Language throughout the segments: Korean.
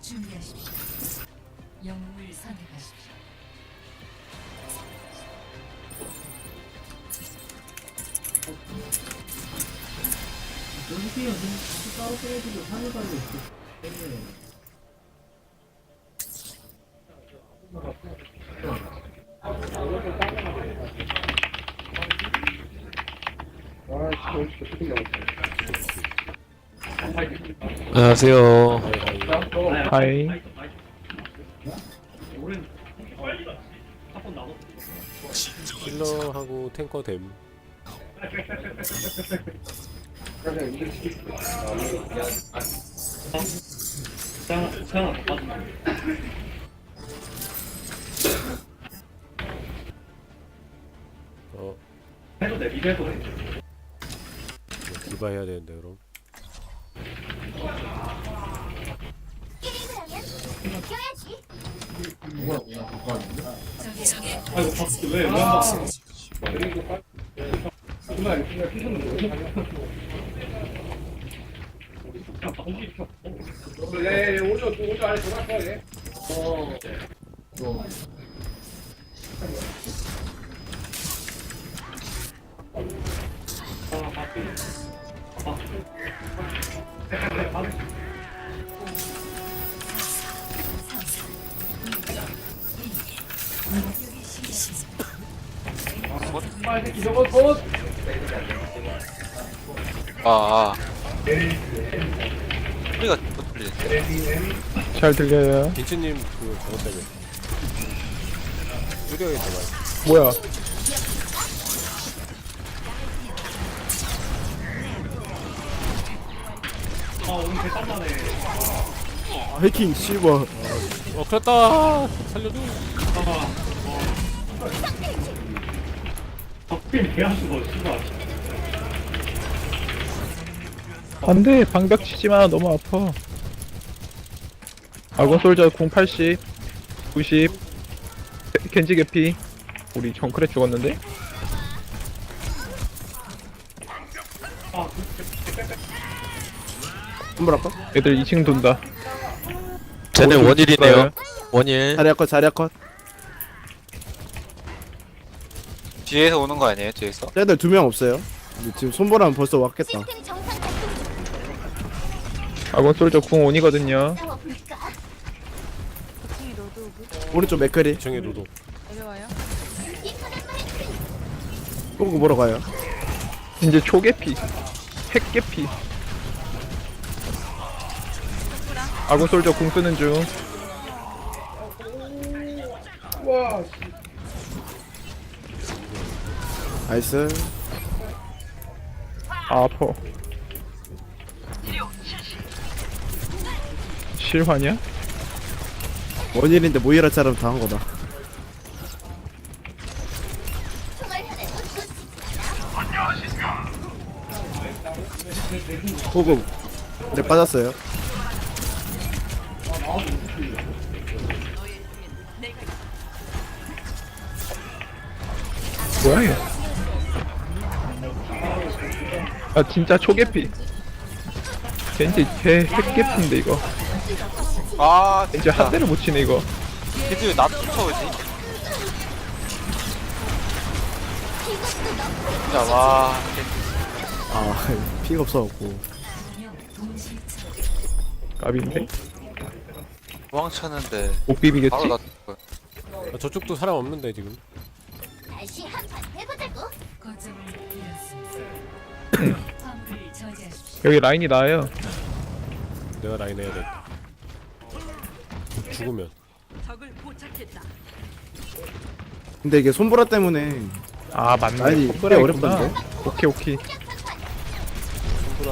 준비하십시오. 영웅을 선택하십시오. 여기서 요즘 싸우더라도 하늘 가고 있어. 안녕하세요. 하이 힐러하고 탱커 됨. 어. 디바 해야 되는데 그럼. 아, 아. 소리가 못 들리는데? 잘 들려요 빈츠님 그 저거 때문에. 더 많이. 뭐야 해킹 씨발 어 그랬다. 살려줘. 안돼 방벽 치지마 너무 아파 아군 솔저 궁 80, 90, 겐지 개피 우리 정크레 죽었는데? 선물할까? 애들 2층 돈다 쟤네 어, 원일이네요. 원일. 자리야 컷 자리야 컷 뒤에서 오는 거 아니에요? 뒤에서? 쟤들 두 명 없어요. 근데 지금 손보라면 벌써 왔겠다. 아군 솔저 궁 온이거든요. 오른쪽 맥커리. 2층에 노도. 꼬고 보러 가요. 이제 초개피 핵개피. 아군 솔저 궁 쓰는 중 나이스. 아, 아파. 실화냐? 원일인데 모이라처럼 당한 거다. 호금 네 빠졌어요. 뭐야 이거 아 진짜 초계피 왠지 개 핵개피인데 이거 아, 왠지 진짜. 한 대를 못 치네 이거 걔들 왜 나도 쫓아오지? 진짜, 와. 아 피가 없어갖고 까비인데 도망쳤는데. 못 비비겠지? 바로 나. 아, 저쪽도 사람 없는데 지금. 다시 한판 해보자고. 여기 라인이 나와요. 내가 라인 해야 돼. 죽으면. 근데 이게 손보라 때문에 아 맞네. 라인이 손보라 꽤 있구나. 어렵던데? 오케이 오케이.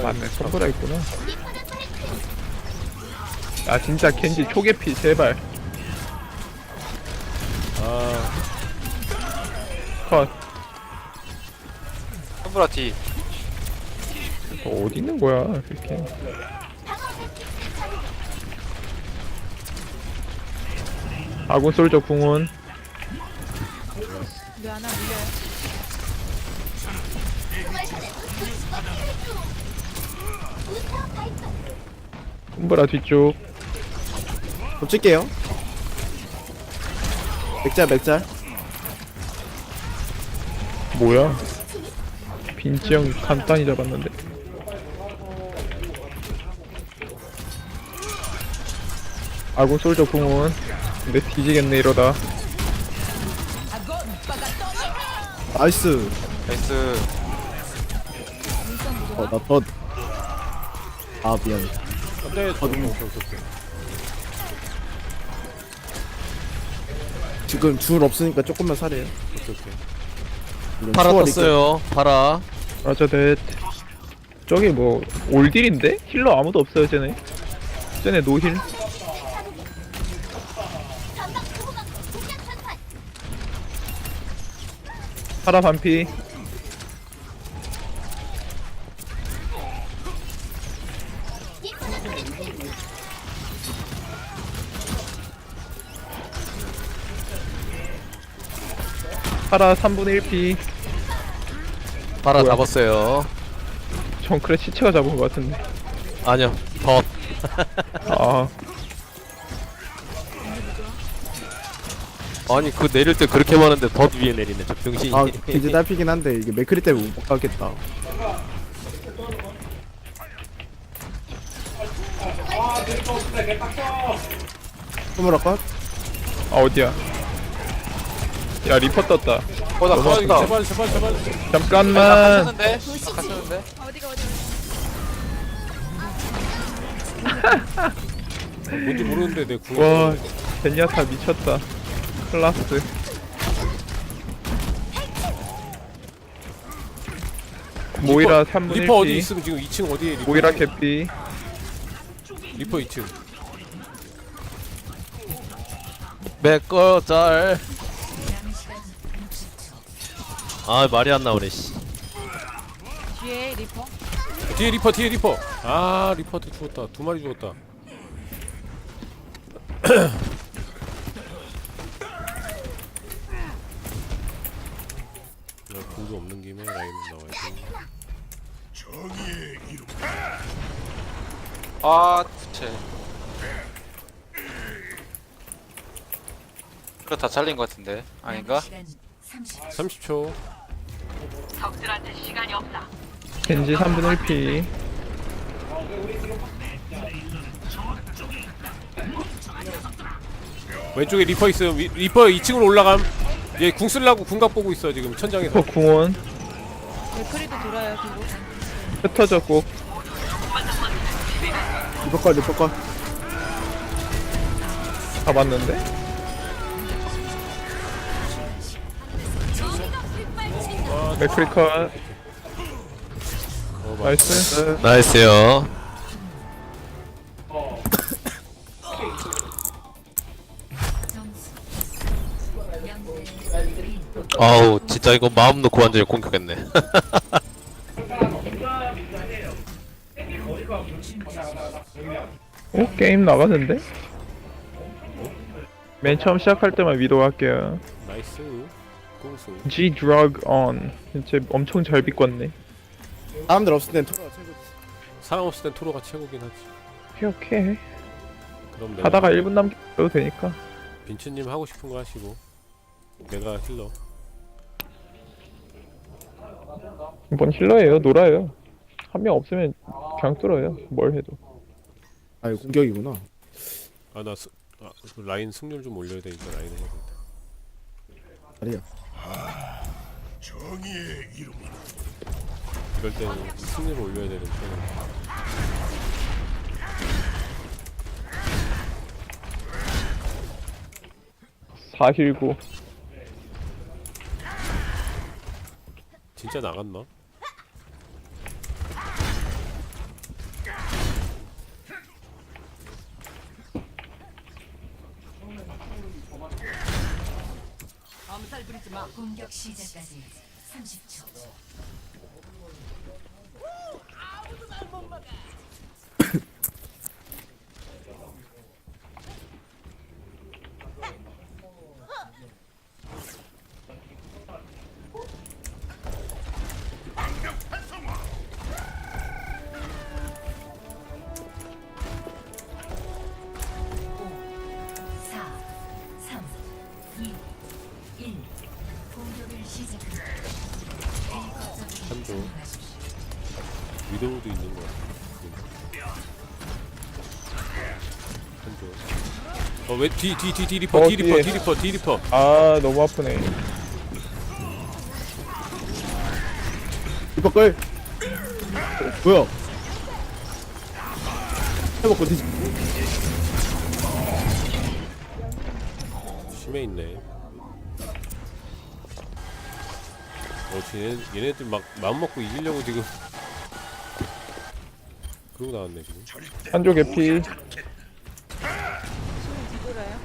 맞네 손보라 있구나. 아 진짜 켄지 초계피 제발. 아. 컷. 손브라 뒤. 어, 어디 있는 거야 이렇게? 아군 솔저 궁은? 손보라 뒤쪽. 덮칠게요. 맥짤 맥짤 뭐야? 빈지 형 간단히 잡았는데 아군 솔저 궁은 근데 뒤지겠네 이러다. 나이스. 나이스. 어나덧아 미안. 안돼 저 오케이 오케이 오케이 지금 줄 없으니까 조금만 살해요. 오케이 오케이. 물론 파라 초월이 떴어요. 파라. 맞아 넷 저기 뭐 올딜인데? 힐러 아무도 없어요 쟤네. 쟤네 노힐 전방 보호막 공략 전환. 파라 반피. 파라 3분의 1피 파라 뭐야? 잡았어요. 정크레 시체가 잡은 것 같은데 아니요. 덧. 아 아니 그 내릴 때 그렇게 많은데 덧 위에 내리네. 저 병신이. 아 겐지 딸피긴 한데 이게 맥크리 때문에 못 가겠다. 소무라 컷? 아 어디야? 야 리퍼 떴다. 어나 아, 터진다. 제발 제발 제발. 잠깐만. 갔었는데? 갔었는데? 뭔지 모르는데 내 궁. 와 젠야타 미쳤다 클라스 모이라 3분의 리퍼 어디 1피 있음 지금 2층 어디에 리퍼? 모이라 개피 리퍼 2층. 맥거 짤. 남은 시간 60초. 아 말이 안 나오네 씨. 뒤에 리퍼. 뒤에 리퍼 뒤에 리퍼. 아 리퍼도 죽었다. 두 마리 죽었다. 야, 공도 없는 김에 라인 나와야지. 아 쟤. 그거 다 잘린 것 같은데 아닌가? 남은 시간 30초. 30초. 겐지 3분의 1피 왼쪽에 리퍼 있음. 위- 리퍼 2층으로 올라감. 얘궁 쓰려고 궁각 보고 있어 지금 천장에서. 리퍼 궁원. 맥크리도 돌아요 뒤로. 흩어졌고. 리퍼 컷 리퍼 컷. 잡았는데? 맥크리컷 어, 맞- 나이스. 나이스요. 아우 진짜 이거 마음 놓고 완전히 공격했네. 오 게임 나가는데? 맨 처음 시작할 때만 위도 할게요 나이스. 공수. G drug on 진짜 엄청 잘 비꿨네 사람들 없을 땐 토로가 최고 사람 없을 땐 토로가 최고긴 하지. 오케이 오케이 그럼 내가 하다가 1분 남겨도 되니까 빈츠님 하고 싶은 거 하시고 내가 힐러. 이번 힐러예요. 놀아요. 한 명 없으면 그냥 뚫어요. 뭘 해도. 아 이거 공격이구나. 아나 아, 그 라인 승률 좀 올려야 되니까 라인 해야 된다. 아니야. 이럴 때는 승률을 올려야 되는 편은. 사힐구 진짜 나갔나? 공격 시작까지 30초. 위도 우도 있는 거 같아. 어왜 뒤 뒤 뒤 뒤 리퍼 어, 뒤 리퍼 뒤에. 뒤 리퍼 뒤 리퍼. 아 너무 아프네 리퍼 끌 뭐야 해먹고 뒤집 심해 있네. 어, 쟤네, 얘네들 막 마음 먹고 이기려고 지금. 그러고 나왔네 지금. 한조 개피 뒤돌아요.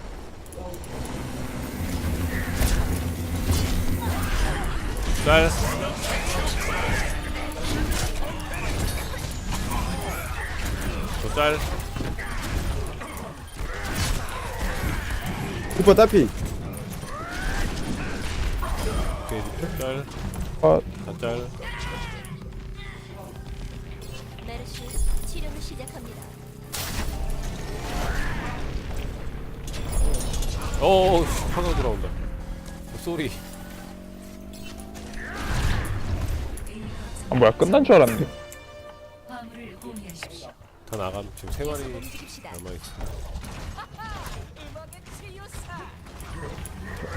짤. 저 짤. 리퍼 따피 오케이, 짤. 아다 짤. 어어, 씨, 화가 돌아온다. 쏘리. 아, 뭐야 끝난 줄 알았는데 화물을 공유하십시오. 다 나감. 지금 세 마리 움직입시다. 남아있어.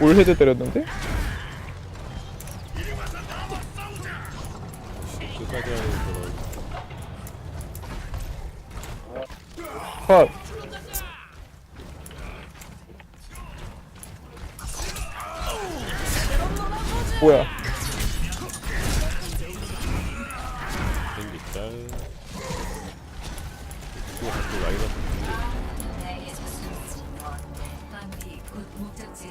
올 헤드 때렸는데 끝까지 하는 그런. 컷 뭐야 짤. 자꾸.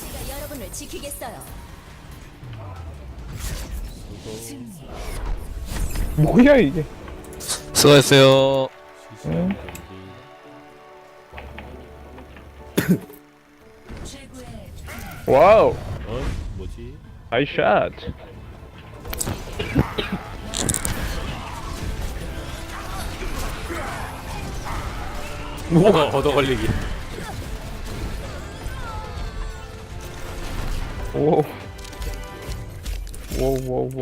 제가 여러분을 지키겠어요. 뭐야 이게 수고했어요. 시시한 응. 경기. 와우 어? 뭐지? 아이샷 얻어, 얻어 걸리기. 오. 오, 오, 오.